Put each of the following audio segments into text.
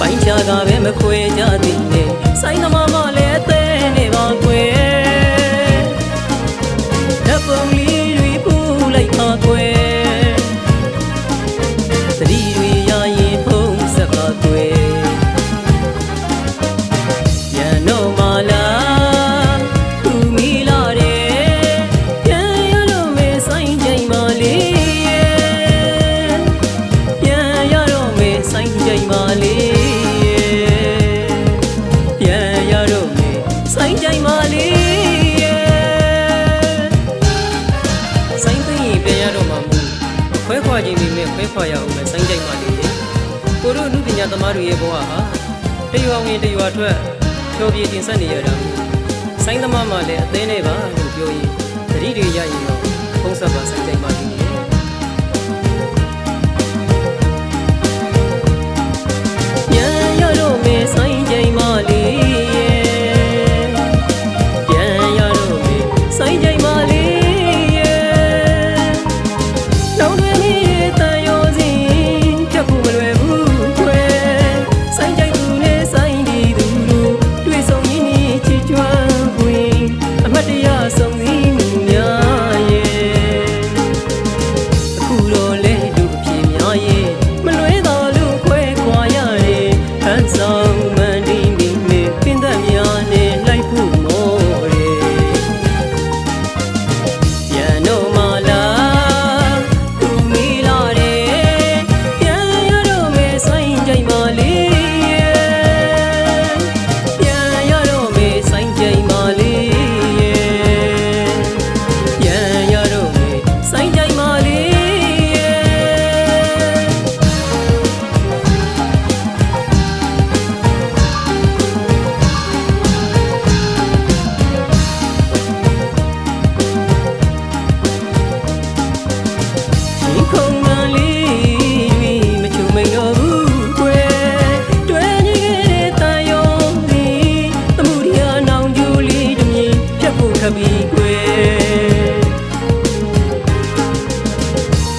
ပိုင်းခြားကပဲမခွဲကြသည်နဲ့ဆိုင်သမားမလည်းအသေးနေပါကွယ်ဓပုံလေးတွေပူလိုက်ပါကွယ်သတိတွေရရင်ဖုံးစပ်ပါကွယ်ရန်တော့မလားသူမီလာတယ်ပြန်ရလို့မေဆိုင်ချိန်မလေးပြန်ရတော့မေဆိုင်ချိန်မလေး ခွဲခွာခြင်းမိမဲ့ခွဲခွာရအောင်မယ်ဆိုင်ချိန်မလေးရဲ့ကိုတို့လူပညာသမားတွေရဲ့ဘဝဟာတရွာဝင်တရွာထွက်ဖြောပြတင်ဆက်နေရတာဆိုင်းသမားမှလည်းအသေးနဲ့ပါလို့ပြောရင်သတိတွေရရင်တော့ဖုံးဆက်ပါဆိုင်ချိန်မလေးရဲ့ပြန်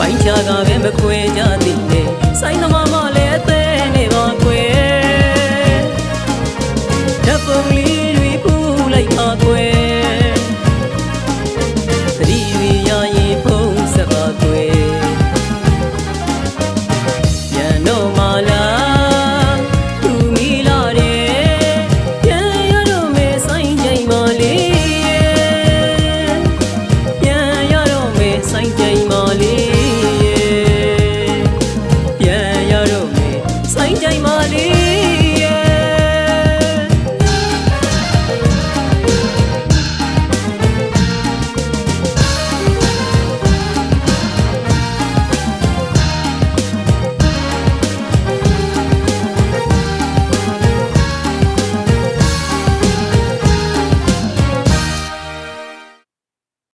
ပိုင်းချကပဲမခွဲကြသည်နဲ့ဆိုင်သမားမလည်း